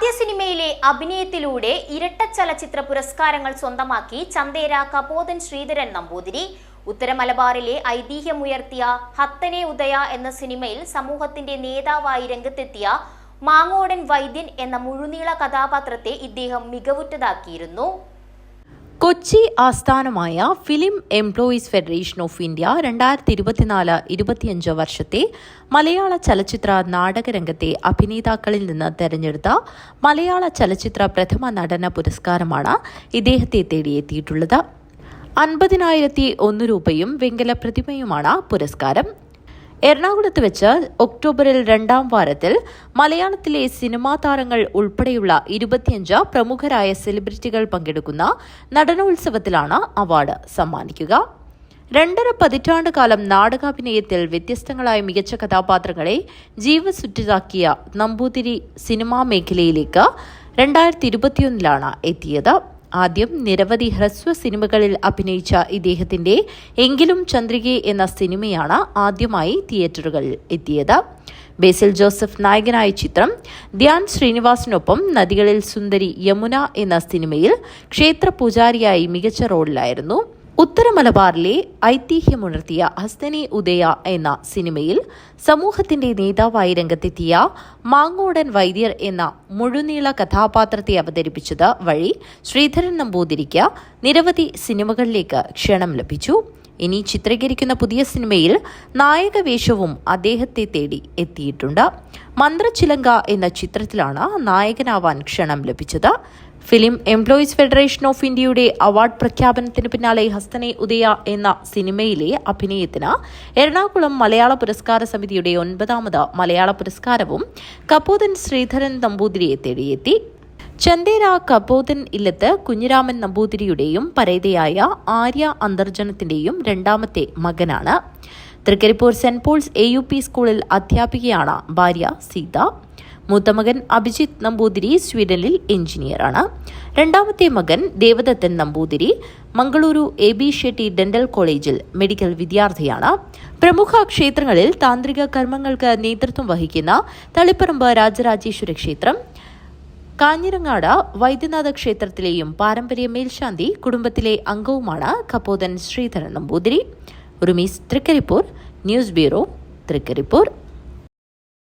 ആദ്യ സിനിമയിലെ അഭിനയത്തിലൂടെ ഇരട്ട ചലച്ചിത്ര പുരസ്കാരങ്ങൾ സ്വന്തമാക്കി ചന്തേര കപോതൻ ശ്രീധരൻ നമ്പൂതിരി ഉത്തര മലബാറിലെ ഐതിഹ്യമുയർത്തിയ ഹത്തനെ ഉദയ എന്ന സിനിമയിൽ സമൂഹത്തിന്റെ നേതാവായി രംഗത്തെത്തിയ മാങ്ങോടൻ വൈദ്യൻ എന്ന മുഴുനീള കഥാപാത്രത്തെ ഇദ്ദേഹം മികവുറ്റതാക്കിയിരുന്നു. കൊച്ചി ആസ്ഥാനമായ film employees federation of India രണ്ടായിരത്തി ഇരുപത്തിനാല് ഇരുപത്തിയഞ്ച് വർഷത്തെ മലയാള ചലച്ചിത്ര നാടകരംഗത്തെ അഭിനേതാക്കളിൽ നിന്ന് തെരഞ്ഞെടുത്ത മലയാള ചലച്ചിത്ര പ്രഥമ നടന പുരസ്കാരമാണ് ഇദ്ദേഹത്തെ തേടിയെത്തിയിട്ടുള്ളത്. അൻപതിനായിരത്തി ഒന്ന് രൂപയും വെങ്കല പ്രതിമയുമാണ് പുരസ്കാരം. എറണാകുളത്ത് വെച്ച് ഒക്ടോബറിൽ രണ്ടാം വാരത്തിൽ മലയാളത്തിലെ സിനിമാ താരങ്ങൾ ഉൾപ്പെടെയുള്ള ഇരുപത്തിയഞ്ച് പ്രമുഖരായ സെലിബ്രിറ്റികൾ പങ്കെടുക്കുന്ന നടനോത്സവത്തിലാണ് അവാർഡ് സമ്മാനിക്കുക. രണ്ടര പതിറ്റാണ്ട് കാലം നാടകാഭിനയത്തിൽ വ്യത്യസ്തങ്ങളായ മികച്ച കഥാപാത്രങ്ങളെ ജീവസുറ്റിതാക്കിയ നമ്പൂതിരി സിനിമാ മേഖലയിലേക്ക് രണ്ടായിരത്തി ഇരുപത്തിയൊന്നിലാണ് എത്തിയത്. ആദ്യം നിരവധി ഹ്രസ്വ സിനിമകളിൽ അഭിനയിച്ച ഇദ്ദേഹത്തിന്റെ എങ്കിലും ചന്ദ്രികെ എന്ന സിനിമയാണ് ആദ്യമായി തിയേറ്ററുകളിൽ എത്തിയത്. ബേസിൽ ജോസഫ് നായകനായ ചിത്രം ധ്യാൻ ശ്രീനിവാസിനൊപ്പം നദികളിൽ സുന്ദരി യമുന എന്ന സിനിമയിൽ ക്ഷേത്ര പൂജാരിയായി മികച്ച റോളിലായിരുന്നു. ഉത്തര മലബാറിലെ ഐതിഹ്യമുണർത്തിയ ഹസ്തനി ഉദയ എന്ന സിനിമയിൽ സമൂഹത്തിന്റെ നേതാവായി രംഗത്തെത്തിയ മാങ്ങോടൻ വൈദ്യർ എന്ന മുഴുനീള കഥാപാത്രത്തെ അവതരിപ്പിച്ചത് വഴി ശ്രീധരൻ നമ്പൂതിരിക്ക് നിരവധി സിനിമകളിലേക്ക് ക്ഷണം ലഭിച്ചു. ഇനി ചിത്രീകരിക്കുന്ന പുതിയ സിനിമയിൽ നായകവേഷവും അദ്ദേഹത്തെ തേടി എത്തിയിട്ടുണ്ട്. മന്ത്രച്ചിലങ്ക എന്ന ചിത്രത്തിലാണ് നായകനാവാൻ ക്ഷണം ലഭിച്ചത്. ഫിലിം എംപ്ലോയീസ് ഫെഡറേഷൻ ഓഫ് ഇന്ത്യയുടെ അവാർഡ് പ്രഖ്യാപനത്തിന് പിന്നാലെ ഹസ്തനെ ഉദയ എന്ന സിനിമയിലെ അഭിനയത്തിന് എറണാകുളം മലയാള പുരസ്കാര സമിതിയുടെ ഒൻപതാമത് മലയാള പുരസ്കാരവും കപൂതൻ ശ്രീധരൻ നമ്പൂതിരിയെ തേടിയെത്തി. ചന്ദേര കബോധൻ ഇല്ലത്ത് കുഞ്ഞിരാമൻ നമ്പൂതിരിയുടെയും പരേതയായ ആര്യ അന്തർജനത്തിന്റെയും രണ്ടാമത്തെ മകനാണ്. Trikaripur Saint Paul's A U P സ്കൂളിൽ അധ്യാപികയാണ് ഭാര്യ സീത. മൂത്തമകൻ അഭിജിത്ത് നമ്പൂതിരി സ്വീഡനിൽ എഞ്ചിനീയറാണ്. രണ്ടാമത്തെ മകൻ Devadathan Namboothiri Mangaluru A B Shetty dental കോളേജിൽ മെഡിക്കൽ വിദ്യാർത്ഥിയാണ്. പ്രമുഖ ക്ഷേത്രങ്ങളിൽ താന്ത്രിക കർമ്മങ്ങൾക്ക് നേതൃത്വം വഹിക്കുന്ന തളിപ്പറമ്പ് രാജരാജേശ്വര ക്ഷേത്രം കാഞ്ഞിരങ്ങാട് വൈദ്യനാഥ ക്ഷേത്രത്തിലെയും പാരമ്പര്യ മേൽശാന്തി കുടുംബത്തിലെ അംഗവുമാണ് Kappothan Sreedharan Namboothiri. Urumees Trikaripur news bureau Trikaripur.